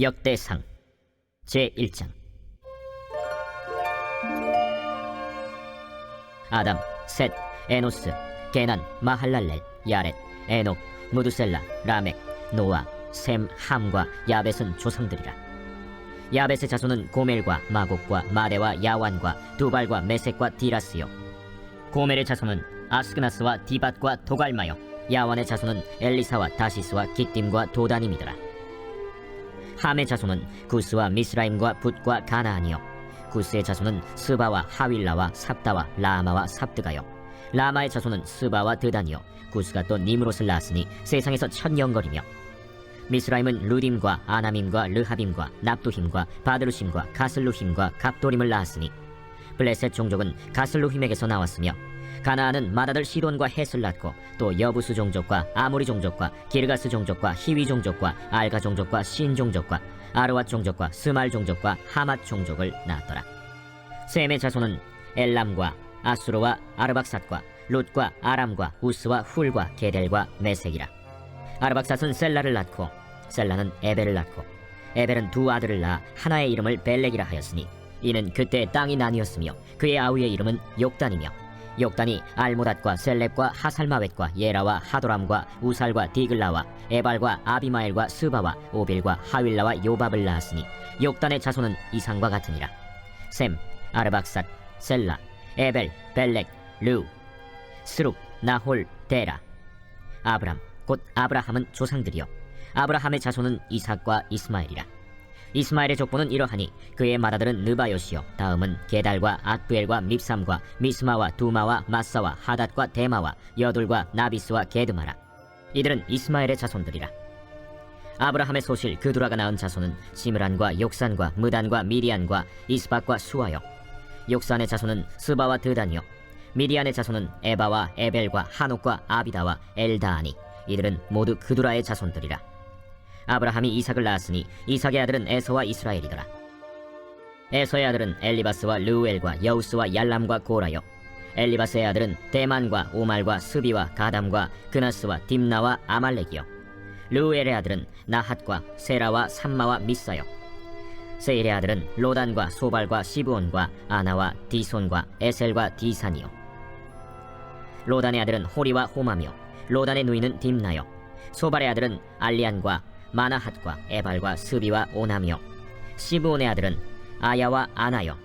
역대상 제1장. 아담, 셋, 에노스, 게난, 마할랄렐, 야렛, 에녹, 무두셀라, 라멕, 노아, 셈, 함과 야벳은 조상들이라. 야벳의 자손은 고멜과 마곡과 마대와 야완과 두발과 메섹과 디라스요. 고멜의 자손은 아스그나스와 디밧과 도갈마요. 야완의 자손은 엘리사와 다시스와 기띔과 도다님이더라 함의 자손은 구스와 미스라임과 붓과 가나안이요. 구스의 자손은 스바와 하윌라와 삽다와 라마와 삽드가요. 라마의 자손은 스바와 드단이요. 구스가 또 니므롯을 낳았으니 세상에서 천년거리며. 미스라임은 루딤과 아나밈과 르하빔과 납두힘과 바드루심과 가슬루힘과 갑도림을 낳았으니 블레셋 종족은 가슬루힘에게서 나왔으며 가나안은 맏아들 시돈과 헷을 낳고 또 여부수 종족과 아모리 종족과 기르가스 종족과 히위 종족과 알가 종족과 신 종족과 아르왓 종족과 스말 종족과 하맛 종족을 낳았더라. 셈의 자손은 엘람과 아수르와 아르박삿과 룻과 아람과 우스와 훌과 게델과 메색이라. 아르박삿은 셀라를 낳고 셀라는 에벨을 낳고 에벨은 두 아들을 낳아 하나의 이름을 벨렉이라 하였으니 이는 그때 땅이 나뉘었으며 그의 아우의 이름은 욕단이며 욕단이 알모닷과 셀렙과 하살마웻과 예라와 하도람과 우살과 디글라와 에발과 아비마엘과 스바와 오빌과 하윌라와 요밥을 낳았으니 욕단의 자손은 이상과 같으니라. 셈 아르박삿 셀라 에벨 벨렉 루 스룩 나홀 데라. 아브람 곧 아브라함은 조상들이요. 아브라함의 자손은 이삭과 이스마엘이라 이스마엘의 족보는 이러하니 그의 맏아들은 느바요시요. 다음은 게달과 앗부엘과 밉삼과 미스마와 두마와 마사와 하닷과 데마와 여둘과 나비스와 게드마라. 이들은 이스마엘의 자손들이라. 아브라함의 소실 그두라가 낳은 자손은 시므란과 욕산과 무단과 미리안과 이스박과 수아요. 욕산의 자손은 스바와 드단이요. 미리안의 자손은 에바와 에벨과 한옥과 아비다와 엘다하니 이들은 모두 그두라의 자손들이라 아브라함이 이삭을 낳았으니 이삭의 아들은 에서와 이스라엘이더라. 에서의 아들은 엘리바스와 르우엘과 여우스와 얄람과 고라요. 엘리바스의 아들은 대만과 오말과 스비와 가담과 그나스와 딥나와 아말렉이요. 르우엘의 아들은 나핫과 세라와 삼마와 미사요. 세일의 아들은 로단과 소발과 시브온과 아나와 디손과 에셀과 디산이요. 로단의 아들은 호리와 호마며 로단의 누이는 딥나요. 소발의 아들은 알리안과 마나핫과 에발과 스비와 오나며 시브온의 아들은 아야와 아나요.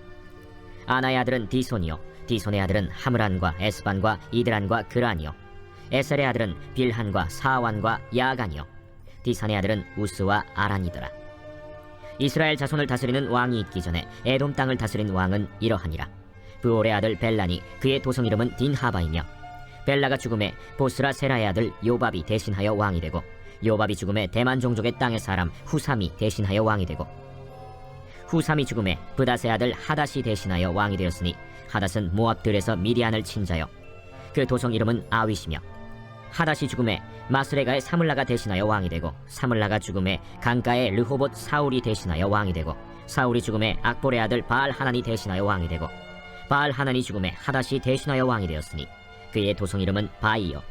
아나의 아들은 디손이요. 디손의 아들은 하므란과 에스반과 이드란과 그란이요. 에셀의 아들은 빌한과 사완과 야간이요. 디산의 아들은 우스와 아란이더라. 이스라엘 자손을 다스리는 왕이 있기 전에 에돔 땅을 다스린 왕은 이러하니라. 부올의 아들 벨란이 그의 도성 이름은 딘하바이며 벨라가 죽음에 보스라 세라의 아들 요밥이 대신하여 왕이 되고 요밥이 죽음에 대만 종족의 땅의 사람 후삼이 대신하여 왕이 되고 후삼이 죽음에 브닷의 아들 하닷이 대신하여 왕이 되었으니 하닷은 모압들에서 미디안을 친 자요. 그 도성 이름은 아윗이며 하닷이 죽음에 마스레가의 사물라가 대신하여 왕이 되고 사물라가 죽음에 강가의 르호봇 사울이 대신하여 왕이 되고 사울이 죽음에 악볼의 아들 바알 하난이 대신하여 왕이 되고 바알 하난이 죽음에 하닷이 대신하여 왕이 되었으니 그의 도성 이름은 바이요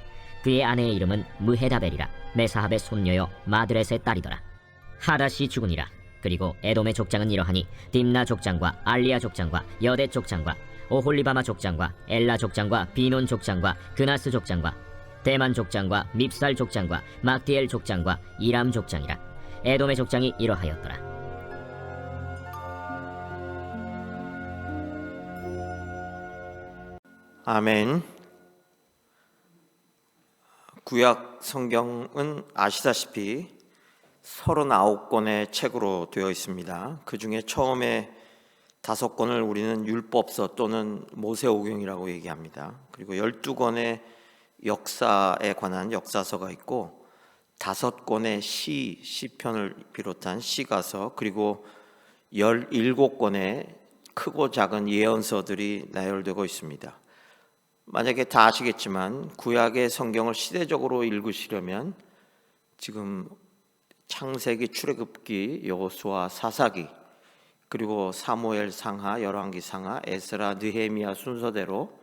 그의 아내의 이름은 무헤다벨이라 메사합의 손녀요 마드렛의 딸이더라. 하닷이 죽으니라. 그리고 에돔의 족장은 이러하니 딥나 족장과 알리아 족장과 여대 족장과 오홀리바마 족장과 엘라 족장과 비논 족장과 그나스 족장과 대만 족장과 밉살 족장과 막디엘 족장과 이람 족장이라. 에돔의 족장이 이러하였더라. 아멘. 구약 성경은 아시다시피 39권의 책으로 되어 있습니다. 그 중에 처음에 다섯 권을 우리는 율법서 또는 모세오경이라고 얘기합니다. 그리고 12권의 역사에 관한 역사서가 있고 다섯 권의 시, 시편을 비롯한 시가서 그리고 17권의 크고 작은 예언서들이 나열되고 있습니다. 만약에 다 아시겠지만 구약의 성경을 시대적으로 읽으시려면 지금 창세기, 출애굽기, 여호수아, 사사기 그리고 사무엘 상하, 열왕기 상하, 에스라, 느헤미야 순서대로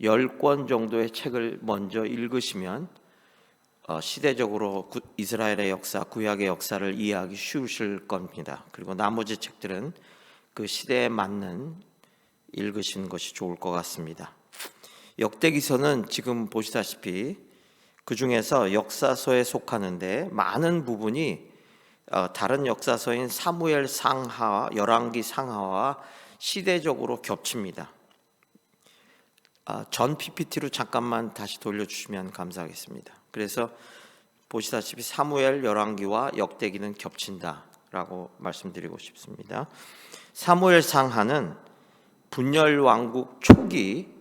10권 정도의 책을 먼저 읽으시면 어, 시대적으로 구- 이스라엘의 역사, 구약의 역사를 이해하기 쉬우실 겁니다. 그리고 나머지 책들은 그 시대에 맞는 읽으시는 것이 좋을 것 같습니다. 역대기서는 지금 보시다시피 그 중에서 역사서에 속하는데 많은 부분이 어, 다른 역사서인 사무엘 상하, 열왕기 상하와 시대적으로 겹칩니다. 아, 전 PPT로 잠깐만 다시 돌려주시면 감사하겠습니다. 그래서 보시다시피 사무엘 열왕기와 역대기는 겹친다라고 말씀드리고 싶습니다. 사무엘 상하는 분열 왕국 초기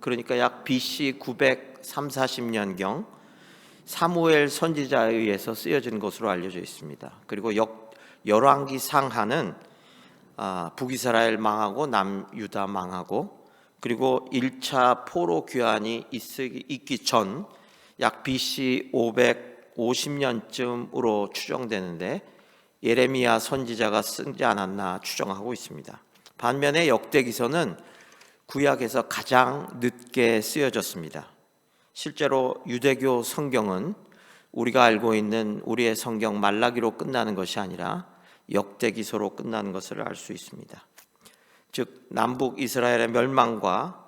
그러니까 약 BC 903, 40년경 사무엘 선지자에 의해서 쓰여진 것으로 알려져 있습니다. 그리고 역 열왕기 상하는 아, 북이스라엘 망하고 남유다 망하고 그리고 1차 포로 귀환이 있기 전 약 BC 550년쯤으로 추정되는데 예레미야 선지자가 쓰지 않았나 추정하고 있습니다. 반면에 역대기서는 구약에서 가장 늦게 쓰여졌습니다. 실제로 유대교 성경은 우리가 알고 있는 우리의 성경 말라기로 끝나는 것이 아니라 역대기서로 끝나는 것을 알 수 있습니다. 즉 남북 이스라엘의 멸망과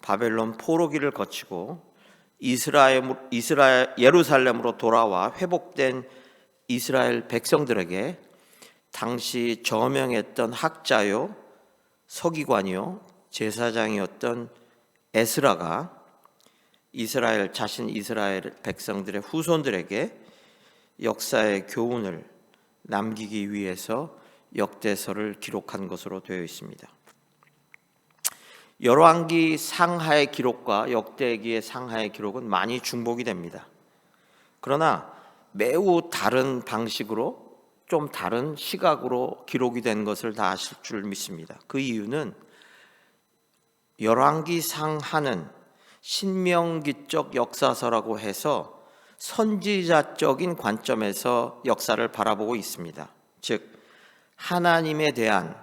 바벨론 포로기를 거치고 이스라엘 이스라엘 예루살렘으로 돌아와 회복된 이스라엘 백성들에게 당시 저명했던 학자요 서기관이요 제사장이었던 에스라가 이스라엘 자신 이스라엘 백성들의 후손들에게 역사의 교훈을 남기기 위해서 역대서를 기록한 것으로 되어 있습니다. 열왕기 상하의 기록과 역대기의 상하의 기록은 많이 중복이 됩니다. 그러나 매우 다른 방식으로 좀 다른 시각으로 기록이 된 것을 다 아실 줄 믿습니다. 그 이유는 열왕기 상 하는 신명기적 역사서라고 해서 선지자적인 관점에서 역사를 바라보고 있습니다. 즉 하나님에 대한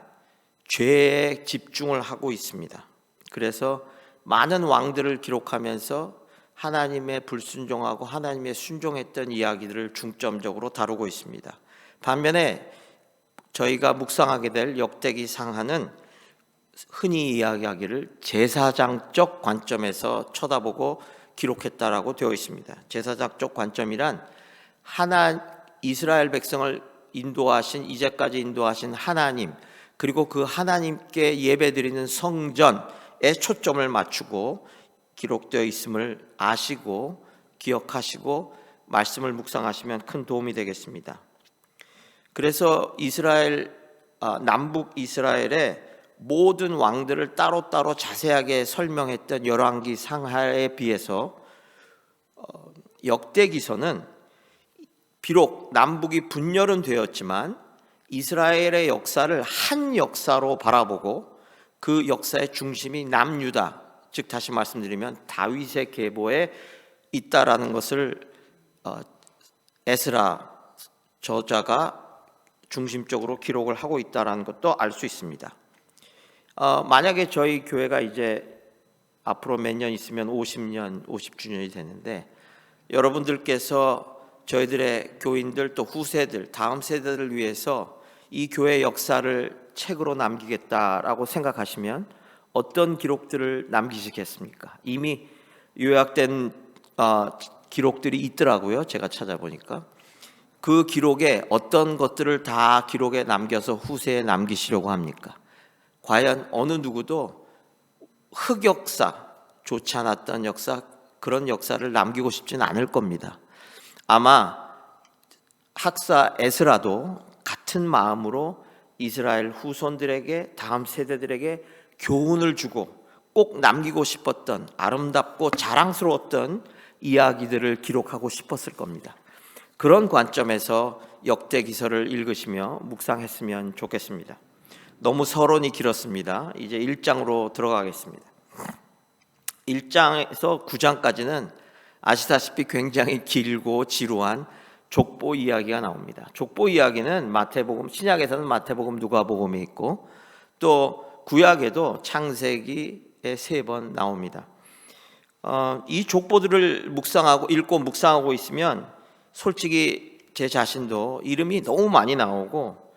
죄에 집중을 하고 있습니다. 그래서 많은 왕들을 기록하면서 하나님의 불순종하고 하나님의 순종했던 이야기들을 중점적으로 다루고 있습니다. 반면에 저희가 묵상하게 될 역대기 상하는 흔히 이야기하기를 제사장적 관점에서 쳐다보고 기록했다라고 되어 있습니다. 제사장적 관점이란 하나 이스라엘 백성을 인도하신 이제까지 인도하신 하나님 그리고 그 하나님께 예배드리는 성전에 초점을 맞추고 기록되어 있음을 아시고 기억하시고 말씀을 묵상하시면 큰 도움이 되겠습니다. 그래서 이스라엘 아, 남북 이스라엘의 모든 왕들을 따로따로 자세하게 설명했던 열왕기 상하에 비해서 어, 역대기서는 비록 남북이 분열은 되었지만 이스라엘의 역사를 한 역사로 바라보고 그 역사의 중심이 남유다 즉 다시 말씀드리면 다윗의 계보에 있다라는 것을 어, 에스라 저자가 중심적으로 기록을 하고 있다라는 것도 알 수 있습니다. 어, 만약에 저희 교회가 이제 앞으로 몇 년 있으면 50년, 50주년이 되는데 여러분들께서 저희들의 교인들 또 후세들, 다음 세대를 위해서 이 교회 역사를 책으로 남기겠다라고 생각하시면 어떤 기록들을 남기시겠습니까? 이미 요약된 어, 기록들이 있더라고요. 제가 찾아보니까 그 기록에 어떤 것들을 다 기록에 남겨서 후세에 남기시려고 합니까? 과연 어느 누구도 흑역사, 좋지 않았던 역사, 그런 역사를 남기고 싶지는 않을 겁니다. 아마 학사 에스라도 같은 마음으로 이스라엘 후손들에게 다음 세대들에게 교훈을 주고 꼭 남기고 싶었던 아름답고 자랑스러웠던 이야기들을 기록하고 싶었을 겁니다. 그런 관점에서 역대 기서를 읽으시며 묵상했으면 좋겠습니다. 너무 서론이 길었습니다. 이제 1장으로 들어가겠습니다. 1장에서 9장까지는 아시다시피 굉장히 길고 지루한 족보 이야기가 나옵니다. 족보 이야기는 마태복음 신약에서는 마태복음 누가복음이 있고 또 구약에도 창세기에 세 번 나옵니다. 어, 이 족보들을 묵상하고 읽고 묵상하고 있으면 솔직히 제 자신도 이름이 너무 많이 나오고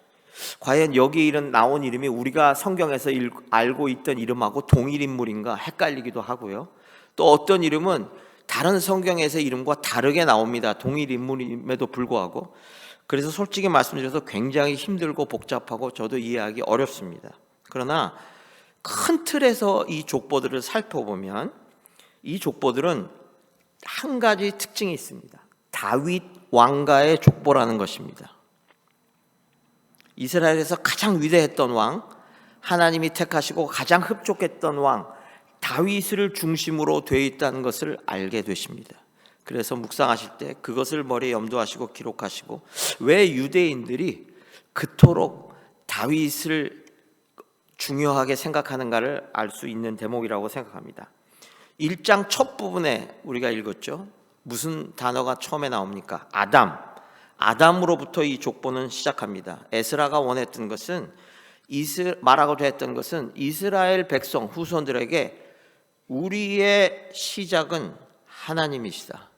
과연 여기 이름 나온 이름이 우리가 성경에서 읽- 알고 있던 이름하고 동일 인물인가 헷갈리기도 하고요. 또 어떤 이름은 다른 성경에서 이름과 다르게 나옵니다. 동일 인물임에도 불구하고 그래서 솔직히 말씀드려서 굉장히 힘들고 복잡하고 저도 이해하기 어렵습니다. 그러나 큰 틀에서 이 족보들을 살펴보면 이 족보들은 한 가지 특징이 있습니다. 다윗 왕가의 족보라는 것입니다. 이스라엘에서 가장 위대했던 왕, 하나님이 택하시고 가장 흡족했던 왕 다윗을 중심으로 되어 있다는 것을 알게 되십니다. 그래서 묵상하실 때 그것을 머리에 염두하시고 기록하시고 왜 유대인들이 그토록 다윗을 중요하게 생각하는가를 알 수 있는 대목이라고 생각합니다. 1장 첫 부분에 우리가 읽었죠. 무슨 단어가 처음에 나옵니까? 아담. 아담으로부터 이 족보는 시작합니다. 에스라가 원했던 것은 이스 말하고자 했던 것은 이스라엘 백성 후손들에게 우리의 시작은 하나님이시다.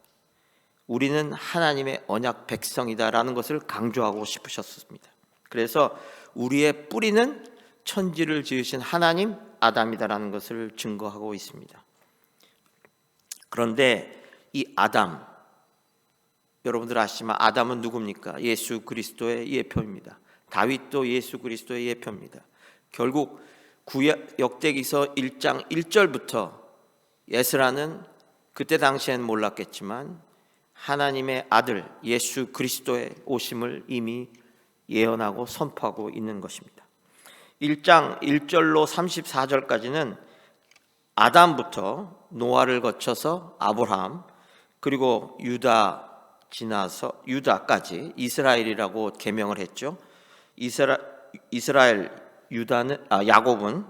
우리는 하나님의 언약 백성이다라는 것을 강조하고 싶으셨습니다. 그래서 우리의 뿌리는 천지를 지으신 하나님 아담이다라는 것을 증거하고 있습니다. 그런데 이 아담 여러분들 아시지만 아담은 누굽니까? 예수 그리스도의 예표입니다. 다윗도 예수 그리스도의 예표입니다. 결국 구약 역대기서 1장 1절부터 예스라는 그때 당시엔 몰랐겠지만 하나님의 아들 예수 그리스도의 오심을 이미 예언하고 선포하고 있는 것입니다. 1장 1절로 34절까지는 아담부터 노아를 거쳐서 아브라함 그리고 유다 지나서 유다까지 이스라엘이라고 개명을 했죠. 이스라, 이스라엘 유다는 아 야곱은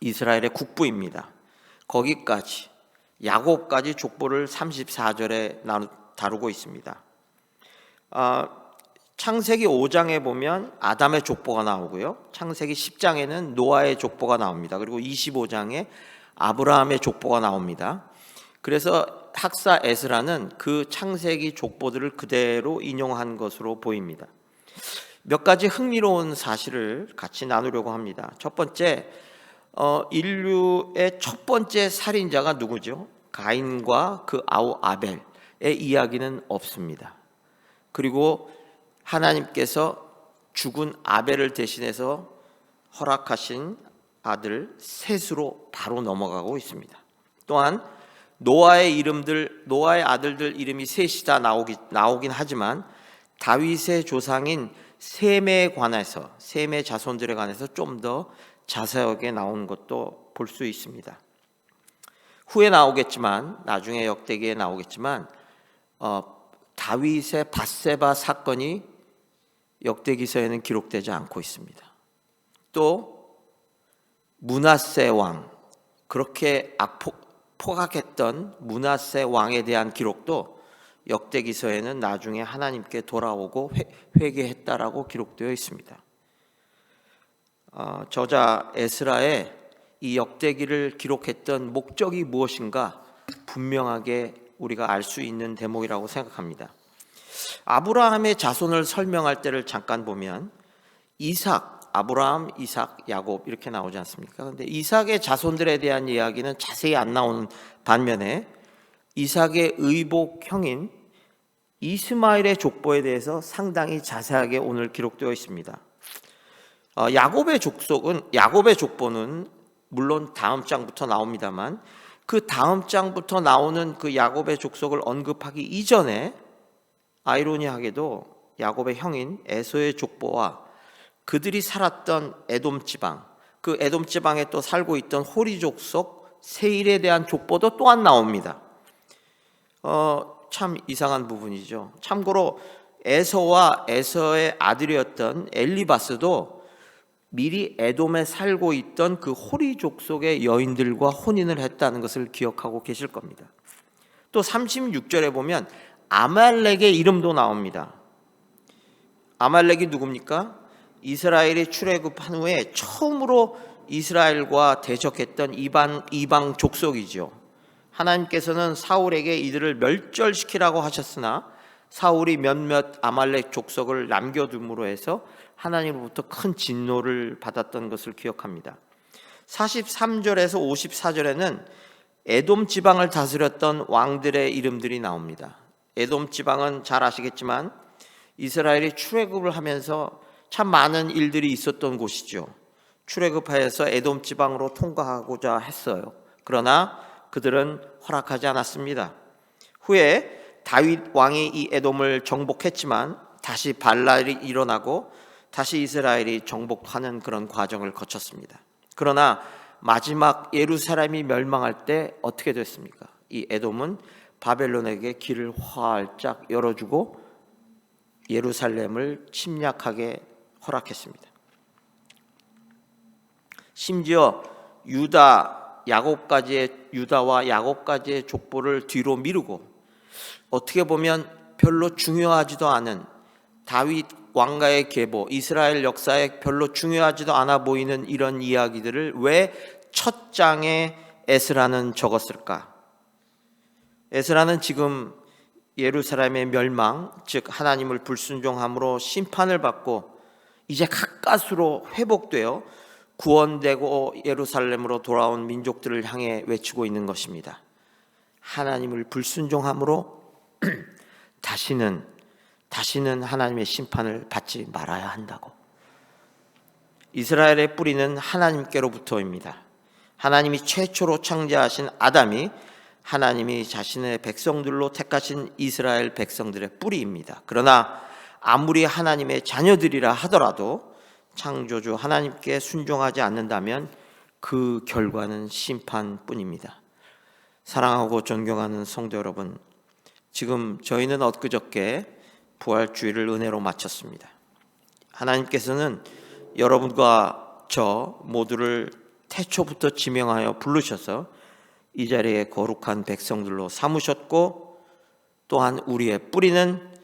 이스라엘의 국부입니다. 거기까지 야곱까지 족보를 34절에 나누, 다루고 있습니다. 아, 창세기 5장에 보면 아담의 족보가 나오고요. 창세기 10장에는 노아의 족보가 나옵니다. 그리고 25장에 아브라함의 족보가 나옵니다. 그래서 학사 에스라는 그 창세기 족보들을 그대로 인용한 것으로 보입니다. 몇 가지 흥미로운 사실을 같이 나누려고 합니다. 첫 번째, 어, 인류의 첫 번째 살인자가 누구죠? 가인과 그 아우 아벨의 이야기는 없습니다. 그리고 하나님께서 죽은 아벨을 대신해서 허락하신 아들 셋으로 바로 넘어가고 있습니다. 또한 노아의 이름들 노아의 아들들 이름이 셋이 다 나오기, 나오긴 하지만 다윗의 조상인 셈에 관해서 셈의 자손들에 관해서 좀 더 자세하게 나온 것도 볼 수 있습니다. 후에 나오겠지만 나중에 역대기에 나오겠지만 어, 다윗의 바세바 사건이 역대기서에는 기록되지 않고 있습니다. 또 문하세 왕 그렇게 악폭 포각했던 문하세 왕에 대한 기록도 역대기서에는 나중에 하나님께 돌아오고 회, 회개했다라고 기록되어 있습니다. 어, 저자 에스라의 이 역대기를 기록했던 목적이 무엇인가 분명하게 우리가 알 수 있는 대목이라고 생각합니다. 아브라함의 자손을 설명할 때를 잠깐 보면 이삭, 아브라함, 이삭, 야곱 이렇게 나오지 않습니까? 그런데 이삭의 자손들에 대한 이야기는 자세히 안 나오는 반면에 이삭의 의복 형인 이스마엘의 족보에 대해서 상당히 자세하게 오늘 기록되어 있습니다. 어, 야곱의 족속은 야곱의 족보는 물론 다음 장부터 나옵니다만 그 다음 장부터 나오는 그 야곱의 족속을 언급하기 이전에 아이러니하게도 야곱의 형인 에서의 족보와 그들이 살았던 에돔 지방, 그 에돔 지방에 또 살고 있던 호리 족 속 세일에 대한 족보도 또한 나옵니다. 어, 참 이상한 부분이죠. 참고로 에서와 에서의 아들이었던 엘리바스도 미리 에돔에 살고 있던 그 호리 족 속의 여인들과 혼인을 했다는 것을 기억하고 계실 겁니다. 또 36절에 보면 아말렉의 이름도 나옵니다. 아말렉이 누굽니까? 이스라엘이 출애굽한 후에 처음으로 이스라엘과 대적했던 이방 이방 족속이죠. 하나님께서는 사울에게 이들을 멸절시키라고 하셨으나 사울이 몇몇 아말렉 족속을 남겨둠으로 해서 하나님으로부터 큰 진노를 받았던 것을 기억합니다. 43절에서 54절에는 에돔 지방을 다스렸던 왕들의 이름들이 나옵니다. 에돔 지방은 잘 아시겠지만 이스라엘이 출애굽을 하면서 참 많은 일들이 있었던 곳이죠. 출애굽하여서 에돔 지방으로 통과하고자 했어요. 그러나 그들은 허락하지 않았습니다. 후에 다윗 왕이 이 에돔을 정복했지만 다시 반란이 일어나고 다시 이스라엘이 정복하는 그런 과정을 거쳤습니다. 그러나 마지막 예루살렘이 멸망할 때 어떻게 됐습니까? 이 에돔은 바벨론에게 길을 활짝 열어주고 예루살렘을 침략하게 허락했습니다. 심지어 유다 야곱까지의 유다와 야곱까지의 족보를 뒤로 미루고 어떻게 보면 별로 중요하지도 않은 다윗 왕가의 계보 이스라엘 역사에 별로 중요하지도 않아 보이는 이런 이야기들을 왜 첫 장에 에스라는 적었을까? 에스라는 지금 예루살렘의 멸망, 즉 하나님을 불순종함으로 심판을 받고 이제 가까스로 회복되어 구원되고 예루살렘으로 돌아온 민족들을 향해 외치고 있는 것입니다. 하나님을 불순종함으로 다시는 다시는 하나님의 심판을 받지 말아야 한다고. 이스라엘의 뿌리는 하나님께로부터입니다. 하나님이 최초로 창조하신 아담이 하나님이 자신의 백성들로 택하신 이스라엘 백성들의 뿌리입니다. 그러나 아무리 하나님의 자녀들이라 하더라도 창조주 하나님께 순종하지 않는다면 그 결과는 심판뿐입니다. 사랑하고 존경하는 성도 여러분, 지금 저희는 엊그저께 부활주의를 은혜로 마쳤습니다. 하나님께서는 여러분과 저 모두를 태초부터 지명하여 부르셔서 이 자리에 거룩한 백성들로 삼으셨고 또한 우리의 뿌리는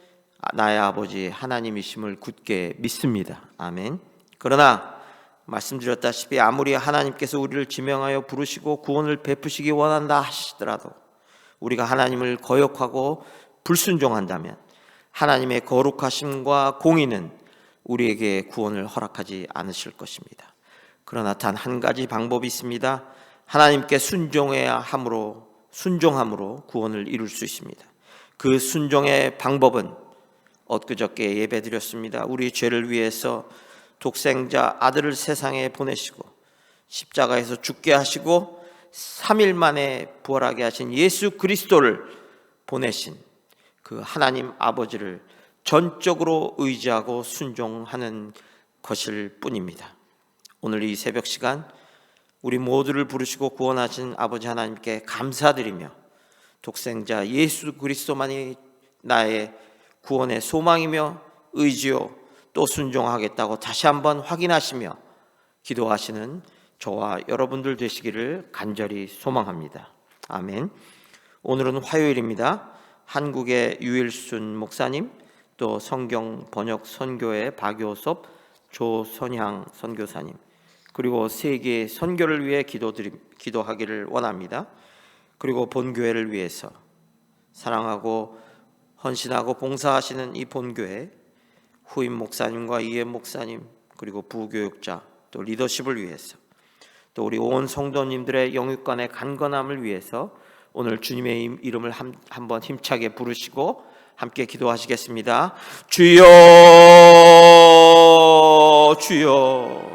나의 아버지 하나님이심을 굳게 믿습니다. 아멘. 그러나 말씀드렸다시피 아무리 하나님께서 우리를 지명하여 부르시고 구원을 베푸시기 원한다 하시더라도 우리가 하나님을 거역하고 불순종한다면 하나님의 거룩하심과 공의는 우리에게 구원을 허락하지 않으실 것입니다. 그러나 단 한 가지 방법이 있습니다. 하나님께 순종해야 함으로 순종함으로 구원을 이룰 수 있습니다. 그 순종의 방법은 엊그저께 예배드렸습니다. 우리 죄를 위해서 독생자 아들을 세상에 보내시고 십자가에서 죽게 하시고 3일 만에 부활하게 하신 예수 그리스도를 보내신 그 하나님 아버지를 전적으로 의지하고 순종하는 것일 뿐입니다. 오늘 이 새벽 시간 우리 모두를 부르시고 구원하신 아버지 하나님께 감사드리며 독생자 예수 그리스도만이 나의 구원의 소망이며 의지요 또 순종하겠다고 다시 한번 확인하시며 기도하시는 저와 여러분들 되시기를 간절히 소망합니다. 아멘. 오늘은 화요일입니다. 한국의 유일순 목사님 또 성경 번역 선교의 박요섭 조선향 선교사님 그리고 세계 선교를 위해 기도드리, 기도하기를 원합니다. 그리고 본교회를 위해서 사랑하고 헌신하고 봉사하시는 이 본교회 후임 목사님과 이해 목사님 그리고 부교육자 또 리더십을 위해서 또 우리 온 성도님들의 영육간의 간건함을 위해서 오늘 주님의 이름을 한, 한번 힘차게 부르시고 함께 기도하시겠습니다. 주여 주여